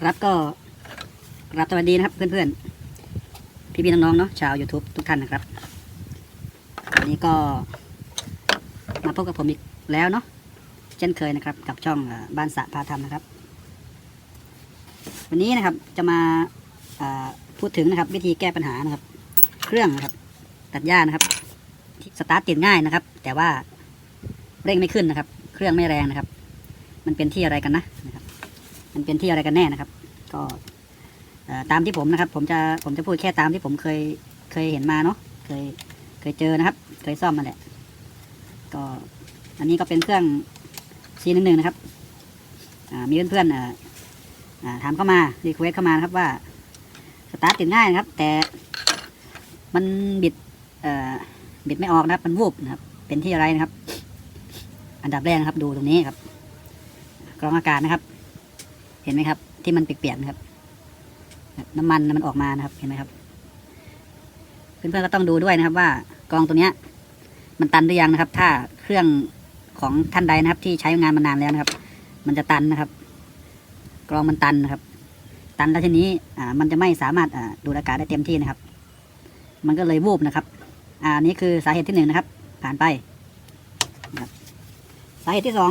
ครับก็กรับสวัสดีนะครับเพื่อนๆ พี่ๆน้องๆเนาะชาว YouTube ทุกท่านนะครับ วันนี้ก็มาพบกับผมอีกแล้วเนาะเช่นเคยนะครับ กับช่องบ้านสะพาธรรมนะครับ วันนี้นะครับจะมาพูดถึงนะครับ วิธีแก้ปัญหานะครับ เครื่องนะครับ ตัดหญ้านะครับสตาร์ทติดง่ายนะครับ แต่ว่าเร่งไม่ขึ้นนะครับ เครื่องไม่แรงนะครับ มันเป็นที่อะไรกันนะนะครับ มันเป็นที่อะไรกันแน่นะครับ ก็ตามที่ผมนะครับ ผมจะผมจะพูดแค่ตามที่ผมเคยเคยเห็นมาเนาะเคยเคยเจอนะครับ เคยซ่อมมาแหละ ก็อันนี้ก็เป็นเครื่อง C หนึ่งหนึ่งนะครับมีเพื่อนๆเอ่ออ่าถามเข้ามารีเควสเข้ามานะครับว่าสตาร์ทติดง่ายนะครับ แต่มันบิดบิดไม่ออกนะครับ มันวูบนะครับ เป็นที่อะไรนะครับ อันดับแรกนะครับ ดูตรงนี้ครับกรองอากาศนะครับ เห็นไหมครับ ที่มันเปียกๆนะครับ น้ำมันมันออกมานะครับ เห็นไหมครับ เพื่อนๆก็ต้องดูด้วยนะครับ ว่ากรองตัวเนี้ย มันตันหรือยังนะครับ ถ้าเครื่องของท่านใดนะครับ ที่ใช้งานมานานแล้วนะครับ มันจะตันนะครับ กรองมันตันนะครับ ตันแล้วทีนี้อ่ามันจะไม่สามารถอ่าดูดอากาศได้เต็มที่นะครับ มันก็เลยวูบนะครับ อ่าอันนี้คือสาเหตุที่หนึ่งนะครับ ผ่านไปสาเหตุที่สอง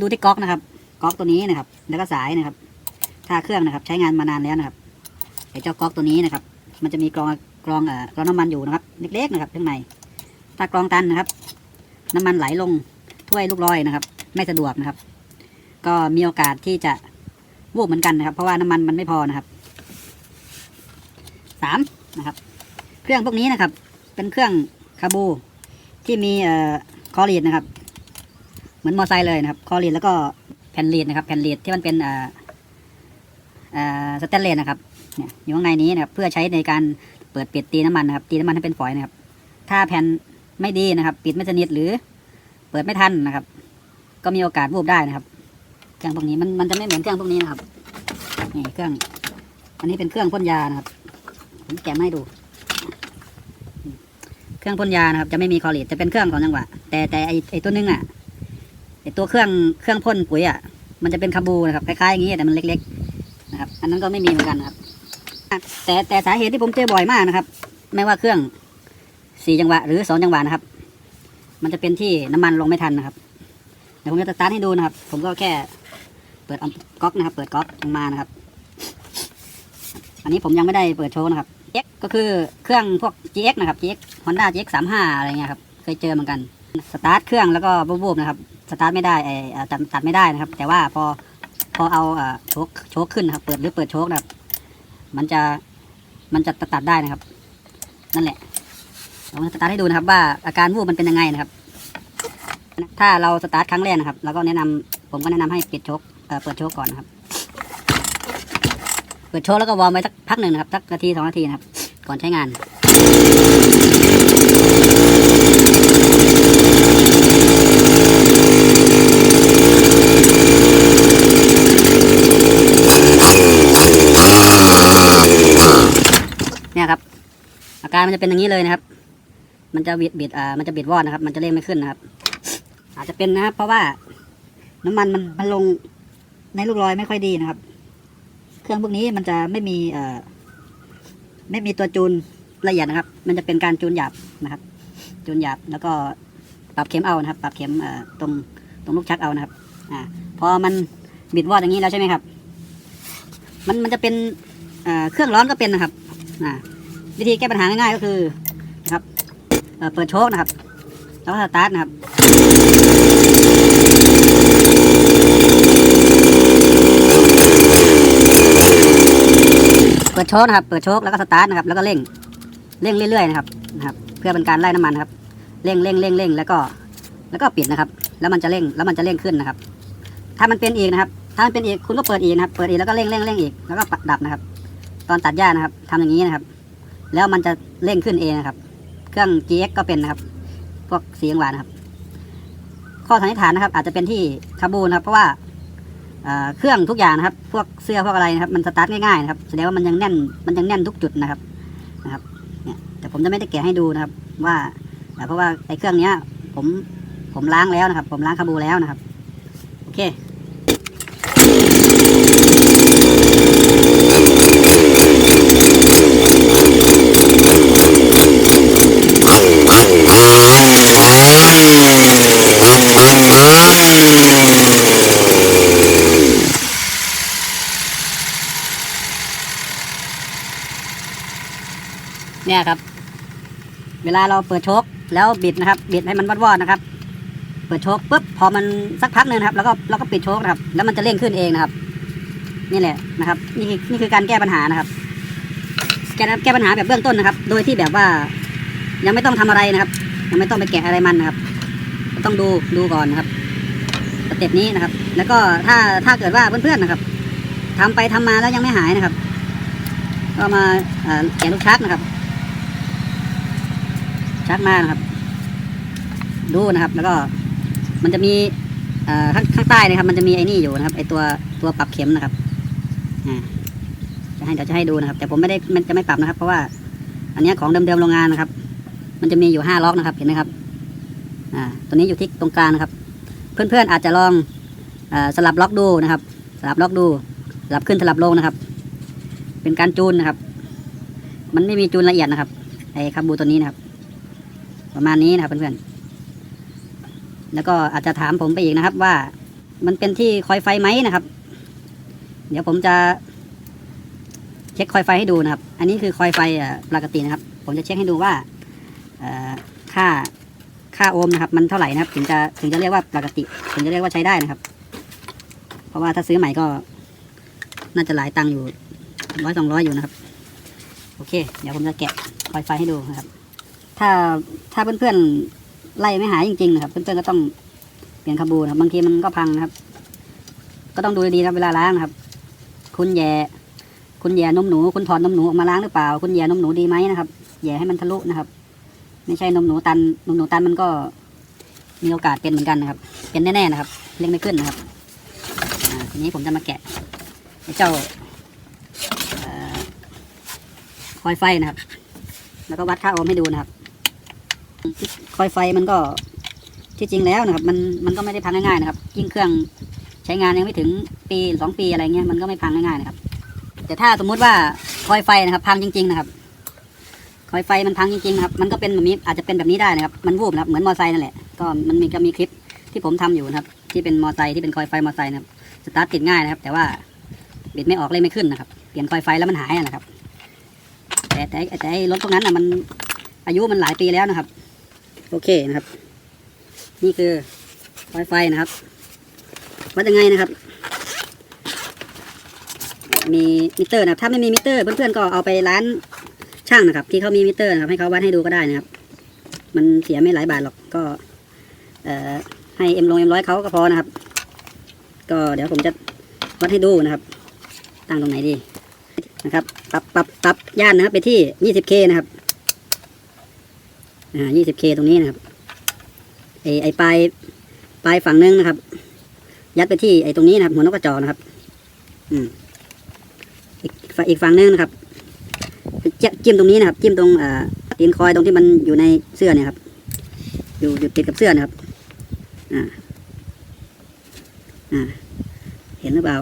ดูที่ก๊อกนะครับ ก๊อกตัวนี้นะครับ แล้วก็สายนะครับ ถ้าเครื่องนะครับ ใช้งานมานานแล้วนะครับไอ้เจ้าก๊อกตัวนี้นะครับ มันจะมีกรองกรองเอ่อกรองน้ำมันอยู่นะครับ เล็กๆนะครับข้างในถ้ากรองตันนะครับ น้ำมันไหลลงถ้วยลูกลอยนะครับ ไม่สะดวกนะครับ ก็มีโอกาสที่จะวูบเหมือนกันนะครับ เพราะว่าน้ำมันมันไม่พอนะครับสามนะครับ เครื่องพวกนี้นะครับ เป็นเครื่องคาบูที่มีเอ่อคอรีดนะครับ เหมือนมอไซค์เลยนะครับ คอรีดแล้วก็ แผ่นรีดนะครับแผ่นรีดที่มันเป็นเอ่อเอ่อสแตนเลสนะครับอยู่ข้างในนี้นะครับเพื่อใช้ในการเปิดปิดตีน้ำมันนะครับตีน้ำมันให้เป็นฝอยนะครับ ถ้าแผ่นไม่ดีนะครับ ปิดไม่สนิทหรือเปิดไม่ทันนะครับ ก็มีโอกาสวูบได้นะครับ เครื่องพวกนี้มันมันจะไม่เหมือนเครื่องพวกนี้นะครับนี่เครื่อง อันนี้เป็นเครื่องพ่นยานะครับผมแกะให้ดู เครื่องพ่นยานะครับ จะไม่มีคอรีดจะเป็นเครื่องของจังหวะ แต่แต่ไอไอตัวนึงอะ ไอตัวเครื่องเครื่องพ่นปุ๋ยอะมันจะเป็นคาบูนะครับคล้ายๆอย่างนี้แต่มันเล็กๆนะครับ อันนั้นก็ไม่มีเหมือนกันครับแต่แต่สาเหตุที่ผมเจอบ่อยมากนะครับ ไม่ว่าเครื่องสี่จังหวะ หรือสองจังหวะนะครับ มันจะเป็นที่น้ำมันลงไม่ทันนะครับเดี๋ยวผมจะสตาร์ทให้ดูนะครับ ผมก็แค่เปิดก๊อกนะครับ เปิดก๊อกลงมานะครับ อันนี้ผมยังไม่ได้เปิดโชว์นะครับ X ก็คือเครื่องพวก GX นะครับ GX Honda GX 3 5อะไรเงี้ยครับ เคยเจอเหมือนกัน สตาร์ทเครื่องแล้วก็บูบๆนะครับ สตาร์ทไม่ได้ไอ้เอ่อตัดตัดไม่ได้นะครับ แต่ว่าพอพอเอาโชคโชคขึ้นนะครับ เปิดหรือเปิดโชคนะครับ มันจะมันจะตัดได้นะครับ นั่นแหละลองสตาร์ทให้ดูนะครับ ว่าอาการวูบมันเป็นยังไงนะครับ ถ้าเราสตาร์ทครั้งแรกนะครับเราก็แนะนำผมก็แนะนำให้ปิดโชคเอ่อเปิดโชคก่อนนะครับ เปิดโชว์แล้วก็วอร์มไว้สักพักหนึ่งนะครับสักนาทีสองนาทีนะครับ ก่อนใช้งาน เนี่ยครับ อา การมันจะเป็นอย่างนี้เลยนะครับ มันจะบิดบิดอ่ามันจะบิดวอดนะครับ มันจะเร่งไม่ขึ้นนะครับ อาจจะเป็นนะครับ เพราะว่าน้ำมันมันมันลงในลูกลอยไม่ค่อยดีนะครับ เครื่องพวกนี้มันจะไม่มีเอ่อไม่มีตัวจูนละเอียดนะครับ มันจะเป็นการจูนหยาบนะครับ จูนหยาบแล้วก็ปรับเข็มเอานะครับ ปรับเข็มเอ่อตรงตรงลูกชักเอานะครับ อ่า พอมันบิดวอดอย่างนี้แล้วใช่ไหมครับ มันมันจะเป็นเอ่อเครื่องร้อนก็เป็นนะครับ อ่า วิธีแก้ปัญหาง่ายๆก็คือนะครับเเปิดโชคนะครับ แล้วก็สตาร์ทนะครับเปิดโชคนะครับ เปิดโชคแล้วก็สตาร์ทนะครับ แล้วก็เร่ง เร่งเรื่อยๆนะครับนะครับ เพื่อเป็นการไล่น้ำมันนะครับ เร่งเร่งเร่งเร่งแล้วก็ แล้วก็ปิดนะครับ แล้วมันจะเร่ง แล้วมันจะเร่งขึ้นนะครับ ถ้ามันเป็นอีกนะครับ ถ้ามันเป็นอีกคุณก็เปิดอีกนะครับ เปิดอีกแล้วก็เร่งเร่งเร่งอีก แล้วก็ดับนะครับ ตอนตัดหญ้านะครับทำอย่างนี้นะครับ แล้วมันจะเร่งขึ้นเองนะครับ เครื่อง GX ก็เป็นนะครับ พวกสีจังหวะนะครับ ข้อสันนิษฐานนะครับ อาจจะเป็นที่คาบูนะครับ เพราะว่าเอ่อเครื่องทุกอย่างนะครับ พวกเสื้อพวกอะไรนะครับ มันสตาร์ทง่ายๆนะครับ แสดงว่ามันยังแน่น มันยังแน่นทุกจุดนะครับ นะครับ เนี่ย แต่ผมจะไม่ได้แกะให้ดูนะครับ ว่าเอ่เพราะว่าไอ้เครื่องเนี้ย ผม ผมล้างแล้วนะครับ ผมล้างคาบูแล้วนะครับ โอเค เนี่ยครับ เว ลาเราเปิดโชคแล้วบิดนะครับบิดให้มันวอดๆนะครับ เปิดโชคปุ๊บพอมันสักพักหนึ่งครับแล้วก็เราก็ปิดโชคนะครับ แล้วมันจะเร่งขึ้นเองนะครับ นี่แหละนะครับ นี่คือนี่คือการแก้ปัญหานะครับแก้แก้ปัญหาแบบเบื้องต้นนะครับ โดยที่แบบว่า ยังไม่ต้องทำอะไรนะครับ ยังไม่ต้องไปแกะอะไรมันนะครับ ต้องดูดูก่อนนะครับสเต็ปนี้นะครับ แล้วก็ถ้าถ้าเกิดว่าเพื่อนๆนะครับทำไปทำมาแล้วยังไม่หายนะครับ ก็มาเอ่อแกะลูกชักนะครับ ชักมานะครับ ดูนะครับ แล้วก็ มันจะมีข้างข้างใต้นะครับ มันจะมีไอ้นี่อยู่นะครับไอ้ตัวตัวปรับเข็มนะครับจะให้เดี๋ยวจะให้ดูนะครับ แต่ผมไม่ได้มันจะไม่ปรับนะครับ เพราะว่า อันนี้ของเดิมๆโรงงานนะครับ มันจะมีอยู่ห้าล็อกนะครับเห็นไหมครับ อ่า ตัวนี้อยู่ที่ตรงกลางนะครับ เพื่อนๆอาจจะลองอสลับล็อกดูนะครับ สลับล็อกดูสลับขึ้นสลับลงนะครับ เป็นการจูนนะครับ มันไม่มีจูนละเอียดนะครับไอ้คาบูตัวนี้นะครับ ประมาณนี้นะครับเพื่อนๆแล้วก็อาจจะถามผมไปอีกนะครับ ว่ามันเป็นที่คอยไฟไหมนะครับ เดี๋ยวผมจะเช็คคอยไฟให้ดูนะครับ อันนี้คือคอยไฟปกตินะครับ ผมจะเช็คให้ดูว่าค่าค่าโอห์มนะครับ มันเท่าไหร่นะครับ ถึงจะถึงจะเรียกว่าปกติ ถึงจะเรียกว่าใช้ได้นะครับ เพราะว่าถ้าซื้อใหม่ก็ น่าจะหลายตังค์อยู่ร้อยสองร้อยอยู่นะครับ โอเค เดี๋ยวผมจะแกะคอยไฟให้ดูนะครับ ถ้าถ้าเพื่อนๆไล่ไม่หายจริงๆนะครับ เพื่อนๆก็ต้องเปลี่ยนคาบูนะครับ บางทีมันก็พังนะครับ ก็ต้องดูดีๆนะครับเวลาล้างครับ คุณแย่คุณแย่นมหนู คุณถอนนมหนูออกมาล้างหรือเปล่า คุณแย่นมหนูดีไหมนะครับแย่ให้มันทะลุนะครับ ไม่ใช่นมหนูตันนมหนูตันมันก็มีโอกาสเป็นเหมือนกันนะครับ เป็นแน่ๆนะครับ เล่งไม่ขึ้นนะครับทีนี้ผมจะมาแกะเจ้าคอยไฟนะครับ แล้วก็วัดค่าโอห์มให้ดูนะครับ คอยไฟมันก็ที่จริงแล้วนะครับ มันมันก็ไม่ได้พังง่ายๆนะครับยิ่งเครื่องใช้งานยังไม่ถึงปีสองปีอะไรเงี้ยมันก็ไม่พังง่ายๆนะครับ แต่ถ้าสมมุติว่าคอยไฟนะครับ พังจริง ๆ นะครับ คอยไฟมันพังจริงๆนะครับ มันก็เป็นแบบนี้อาจจะเป็นแบบนี้ได้นะครับ มันวูบนะครับเหมือนมอไซค์นั่นแหละก็มันมีก็มีคลิปที่ผมทำอยู่นะครับ ที่เป็นมอไซค์ที่เป็นคอยไฟมอไซค์นะครับสตาร์ทติดง่ายนะครับ แต่ว่าบิดไม่ออกเลยไม่ขึ้นนะครับเปลี่ยนคอยไฟแล้วมันหายนะครับ แต่แต่แต่รถพวกนั้นนะมันอายุมันหลายปีแล้วนะครับ โอเคนะครับ นี่คือคอยไฟนะครับวัดยังไงนะครับ มีมิเตอร์นะครับ ถ้าไม่มีมิเตอร์ เพื่อนๆก็เอาไปร้านช่างนะครับ ที่เขามีมิเตอร์นะครับ ให้เขาวัดให้ดูก็ได้นะครับ มันเสียไม่หลายบาทหรอกก็ เอ่อให้เอ็มลงเอ็มร้อยเขาก็พอนะครับ ก็เดี๋ยวผมจะวัดให้ดูนะครับ ตั้งตรงไหนดีนะครับ ปรับปรับปรับย่านนะครับ ไปที่ 20k นะครับ อ่า 20k ตรงนี้นะครับ ไอไอปลายปลายฝั่งนึงนะครับ ยัดไปที่ไอตรงนี้นะครับ หัวนกกระจอกนะครับ อืมอีกฝั่งอีกฝั่งนึงนะครับเจจิ้มตรงนี้นะครับ จิ้มตรงอ่าตีนคอยตรงที่มันอยู่ในเสื้อเนี่ยครับ อยู่อยู่ติดกับเสื้อนะครับ อ่า อ่า เห็นหรือเปล่า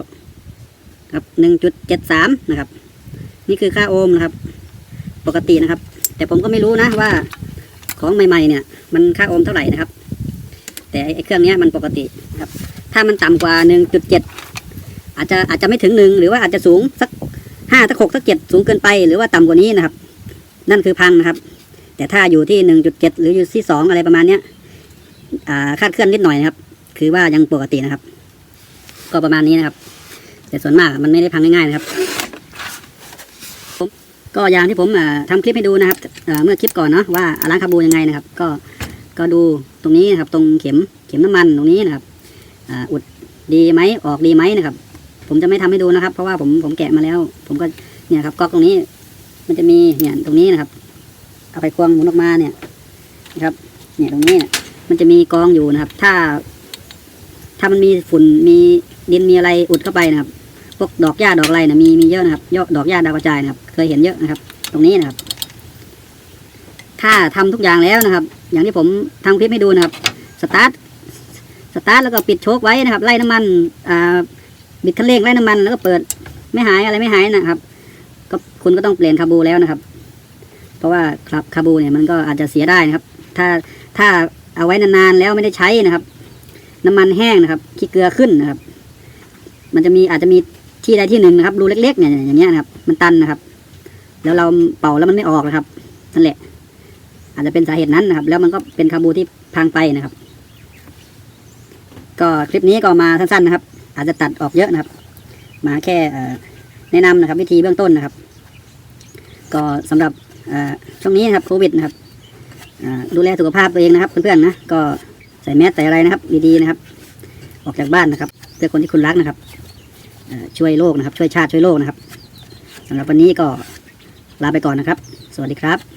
ครับหนึ่งจุดเจ็ดสามนะครับ นี่คือค่าโอห์มนะครับ ปกตินะครับ แต่ผมก็ไม่รู้นะว่า ของใหม่ๆเนี่ย มันค่าโอห์มเท่าไหร่นะครับ แต่ไอ้เครื่องนี้มันปกตินะครับ ถ้ามันต่ำกว่าหนึ่งจุดเจ็ดอาจจะอาจจะไม่ถึงหนึ่งหรือว่าอาจจะสูงสักห้าสักหกสักเจ็ดสูงเกินไป หรือว่าต่ำกว่านี้นะครับ นั่นคือพังนะครับ แต่ถ้าอยู่ที่หนึ่งจุดเจ็ดหรืออยู่ที่สองอะไรประมาณเนี้ยคาดเคลื่อนนิดหน่อยนะครับ คือว่ายังปกตินะครับ ก็ประมาณนี้นะครับ แต่ส่วนมากมันไม่ได้พังง่ายๆนะครับ ก็อย่างที่ผมอ่าทำคลิปให้ดูนะครับเมื่อคลิปก่อนเนาะว่าล้างคาบูยังไงนะครับ ก็ก็ดูตรงนี้นะครับ ตรงเข็มเข็มน้ำมันตรงนี้นะครับอุดดีไหมออกดีไหมนะครับ ผมจะไม่ทำให้ดูนะครับ เพราะว่าผมผมแกะมาแล้ว ผมก็เนี่ยครับก๊อกตรงนี้ มันจะมีเนี่ยตรงนี้นะครับ เอาไปควงหมุนออกมาเนี่ยนะครับ เนี่ยตรงนี้มันจะมีกองอยู่นะครับ ถ้า ถ้ามันมีฝุ่นมีดินมีอะไรอุดเข้าไปนะครับ พวกดอกหญ้าดอกอะไรนะมีมีเยอะนะครับยอดดอกหญ้าดาวกระจายนะครับ เคยเห็นเยอะนะครับ ตรงนี้นะครับ ถ้าทำทุกอย่างแล้วนะครับ อย่างที่ผมทำคลิปให้ดูนะครับสตาร์ทสตาร์ทแล้วก็ปิดโชคไว้นะครับ ไล่น้ำมันอ่าบิดคันเร่งไล่น้ำมันแล้วก็เปิดไม่หายอะไรไม่หายนะครับ ก็คุณก็ต้องเปลี่ยนคาบูแล้วนะครับ เพราะว่าครับคาบูเนี่ยมันก็อาจจะเสียได้นะครับ ถ้าถ้าเอาไว้นานๆแล้วไม่ได้ใช้นะครับ น้ำมันแห้งนะครับขี้เกลือขึ้นนะครับ มันจะมีอาจจะมี ที่ใดที่หนึ่งนะครับรูเล็กๆเนี่ยอย่างเงี้ยนะครับ มันตันนะครับ แล้วเราเป่าแล้วมันไม่ออกนะครับนั่นแหละ อาจจะเป็นสาเหตุนั้นนะครับ แล้วมันก็เป็นคาบูที่พังไปนะครับ ก็คลิปนี้ก็มาสั้นๆนะครับ อาจจะตัดออกเยอะนะครับ มาแค่แนะนำนะครับ วิธีเบื้องต้นนะครับ ก็สำหรับช่วงนี้นะครับโควิดนะครับดูแลสุขภาพตัวเองนะครับเพื่อนๆนะก็ใส่แมสใส่อะไรนะครับ ดีๆนะครับ ออกจากบ้านนะครับเพื่อคนที่คุณรักนะครับ ช่วยโลกนะครับ ช่วยชาติช่วยโลกนะครับสำหรับวันนี้ก็ลาไปก่อนนะครับ สวัสดีครับ